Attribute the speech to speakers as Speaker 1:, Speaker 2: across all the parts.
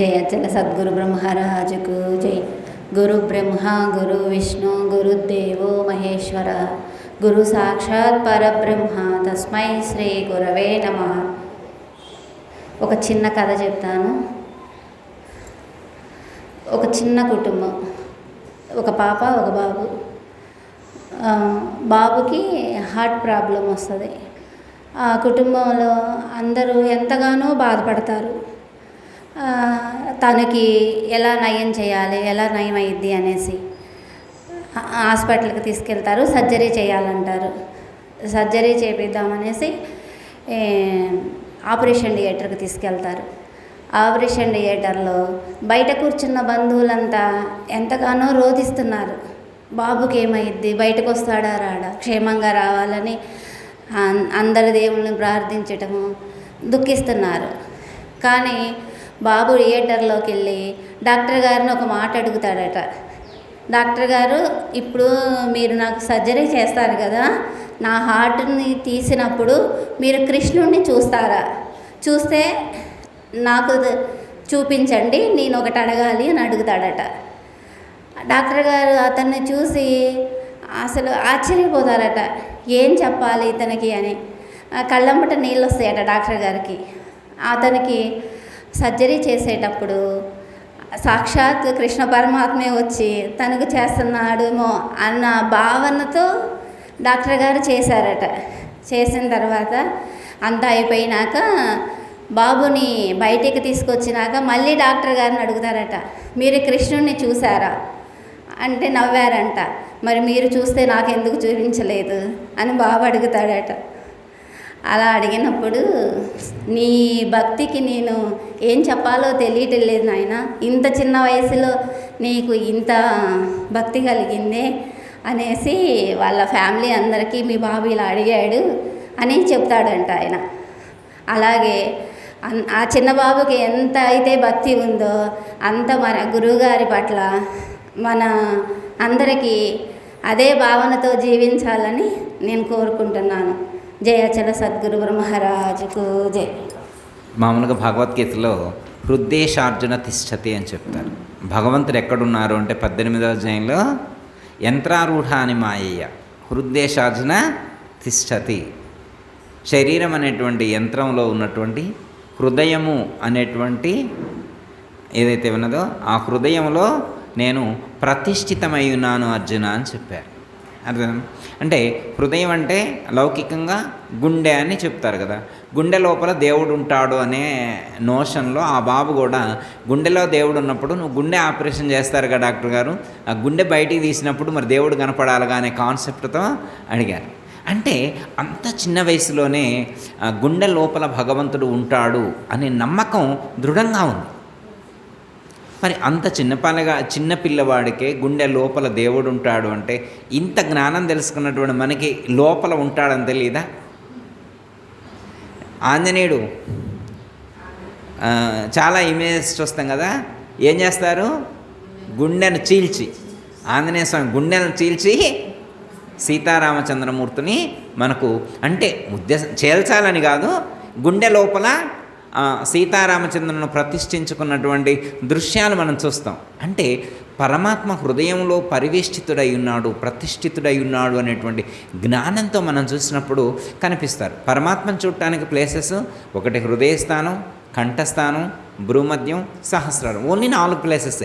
Speaker 1: జయ చల సద్గురు బ్రహ్మరాజుకు జై గురు బ్రహ్మ గురు విష్ణు గురుదేవో మహేశ్వర గురు సాక్షాత్ పరబ్రహ్మ తస్మై శ్రీ గురవే నమ ఒక చిన్న కథ చెప్తాను ఒక చిన్న కుటుంబం ఒక పాప ఒక బాబు బాబుకి హార్ట్ ప్రాబ్లం వస్తుంది ఆ కుటుంబంలో అందరూ ఎంతగానో బాధపడతారు తనకి ఎలా నయం చేయాలి ఎలా నయం అయ్యిద్ది అనేసి హాస్పిటల్కి తీసుకెళ్తారు సర్జరీ చేయాలంటారు సర్జరీ చేపిద్దామనేసి ఆపరేషన్ థియేటర్కి తీసుకెళ్తారు ఆపరేషన్ థియేటర్లో బయట కూర్చున్న బంధువులంతా ఎంతగానో రోధిస్తున్నారు బాబుకి ఏమైద్ది బయటకు వస్తాడా రాడా క్షేమంగా రావాలని అందరి దేవుళ్ళని ప్రార్థించటము దుఃఖిస్తున్నారు కానీ బాబు థియేటర్లోకి వెళ్ళి డాక్టర్ గారిని ఒక మాట అడుగుతాడట డాక్టర్ గారు ఇప్పుడు మీరు నాకు సర్జరీ చేస్తారు కదా నా హార్ట్ని తీసినప్పుడు మీరు కృష్ణుడిని చూస్తారా చూస్తే నాకు చూపించండి నేను ఒకటి అడగాలి అని అడుగుతాడట డాక్టర్ గారు అతన్ని చూసి అసలు ఆశ్చర్యపోతారట ఏం చెప్పాలి ఇతనికి అని కళ్ళంబట నీళ్ళు వస్తాయట డాక్టర్ గారికి అతనికి సర్జరీ చేసేటప్పుడు సాక్షాత్ కృష్ణ పరమాత్మే వచ్చి తనకు చేస్తున్నాడేమో అన్న భావనతో డాక్టర్ గారు చేశారట చేసిన తర్వాత అంతా అయిపోయినాక బాబుని బయటికి తీసుకొచ్చినాక మళ్ళీ డాక్టర్ గారిని అడుగుతారట మీరు కృష్ణుడిని చూసారా అంటే నవ్వారంట మరి మీరు చూస్తే నాకు ఎందుకు చూపించలేదు అని బాబు అడుగుతాడట అలా అడిగినప్పుడు నీ భక్తికి నేను ఏం చెప్పాలో తెలియటం లేదు నాయన ఇంత చిన్న వయసులో నీకు ఇంత భక్తి కలిగిందే అనేసి వాళ్ళ ఫ్యామిలీ అందరికీ మీ బాబు ఇలా అడిగాడు అని చెప్తాడంట ఆయన అలాగే ఆ చిన్న బాబుకి ఎంత అయితే భక్తి ఉందో అంత మన గురువుగారి పట్ల మన అందరికీ అదే భావనతో జీవించాలని నేను కోరుకుంటున్నాను జయాచల సద్గురు మహారాజుకు జయ
Speaker 2: మామూలుగా భగవద్గీతలో హృద్దేశార్జున తిష్టతి అని చెప్తారు భగవంతుడు ఎక్కడున్నారు అంటే పద్దెనిమిదవ జయంలో యంత్రారూఢ అని మాయయ్య హృద్దేశార్జున తిష్టతి శరీరం అనేటువంటి యంత్రంలో ఉన్నటువంటి హృదయము అనేటువంటి ఏదైతే ఉన్నదో ఆ హృదయంలో నేను ప్రతిష్ఠితమై ఉన్నాను అర్జున అని చెప్పారు అర్థం అంటే హృదయం అంటే లౌకికంగా గుండె అని చెప్తారు కదా గుండె లోపల దేవుడు ఉంటాడు అనే నోషన్లో ఆ బాబు కూడా గుండెలో దేవుడు ఉన్నప్పుడు నువ్వు గుండె ఆపరేషన్ చేస్తారు కదా డాక్టర్ గారు ఆ గుండె బయటికి తీసినప్పుడు మరి దేవుడు కనపడాలిగా అనే కాన్సెప్ట్తో అడిగారు అంటే అంత చిన్న వయసులోనే గుండె లోపల భగవంతుడు ఉంటాడు అనే నమ్మకం దృఢంగా ఉంది మరి అంత చిన్నపాలగా చిన్న పిల్లవాడికే గుండె లోపల దేవుడు ఉంటాడు అంటే ఇంత జ్ఞానం తెలుసుకున్నటువంటి మనకి లోపల ఉంటాడని తెలీదా ఆంజనేయుడు చాలా ఇమేజెస్ చూస్తాం కదా ఏం చేస్తారు గుండెను చీల్చి ఆంజనేయ స్వామి గుండెను చీల్చి సీతారామచంద్రమూర్తిని మనకు అంటే ఉద్దేశం చేల్చాలని కాదు గుండె లోపల సీతారామచంద్రులను ప్రతిష్ఠించుకున్నటువంటి దృశ్యాలు మనం చూస్తాం అంటే పరమాత్మ హృదయంలో పరివేష్టితుడై ఉన్నాడు ప్రతిష్ఠితుడై ఉన్నాడు అనేటువంటి జ్ఞానంతో మనం చూసినప్పుడు కనిపిస్తారు పరమాత్మను చూడటానికి ప్లేసెస్ ఒకటి హృదయస్థానం కంఠస్థానం భూమధ్యం సహస్రారం ఓన్లీ నాలుగు ప్లేసెస్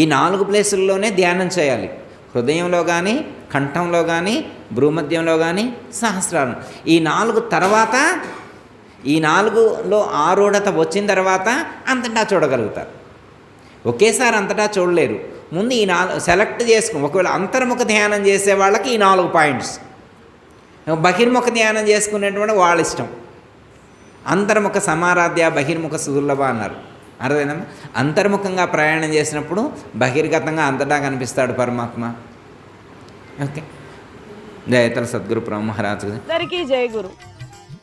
Speaker 2: ఈ నాలుగు ప్లేసుల్లోనే ధ్యానం చేయాలి హృదయంలో కానీ కంఠంలో కానీ భ్రూమద్యంలో కానీ సహస్రారం ఈ నాలుగు తర్వాత ఈ నాలుగులో ఆరూఢత వచ్చిన తర్వాత అంతటా చూడగలుగుతారు ఒకేసారి అంతటా చూడలేరు ముందు ఈ నాలుగు సెలెక్ట్ చేసుకుని ఒకవేళ అంతర్ముఖ ధ్యానం చేసే వాళ్ళకి ఈ నాలుగు పాయింట్స్ బహిర్ముఖ ధ్యానం చేసుకునేటువంటి వాళ్ళ ఇష్టం అంతర్ముఖ సమారాధ్య బహిర్ముఖ సుదుర్లభ అన్నారు అర్థమైనా అంతర్ముఖంగా ప్రయాణం చేసినప్పుడు బహిర్గతంగా అంతటా కనిపిస్తాడు పరమాత్మ ఓకే జయతల సద్గురు బ్రహ్మరాజు
Speaker 3: అందరికీ జయ గురు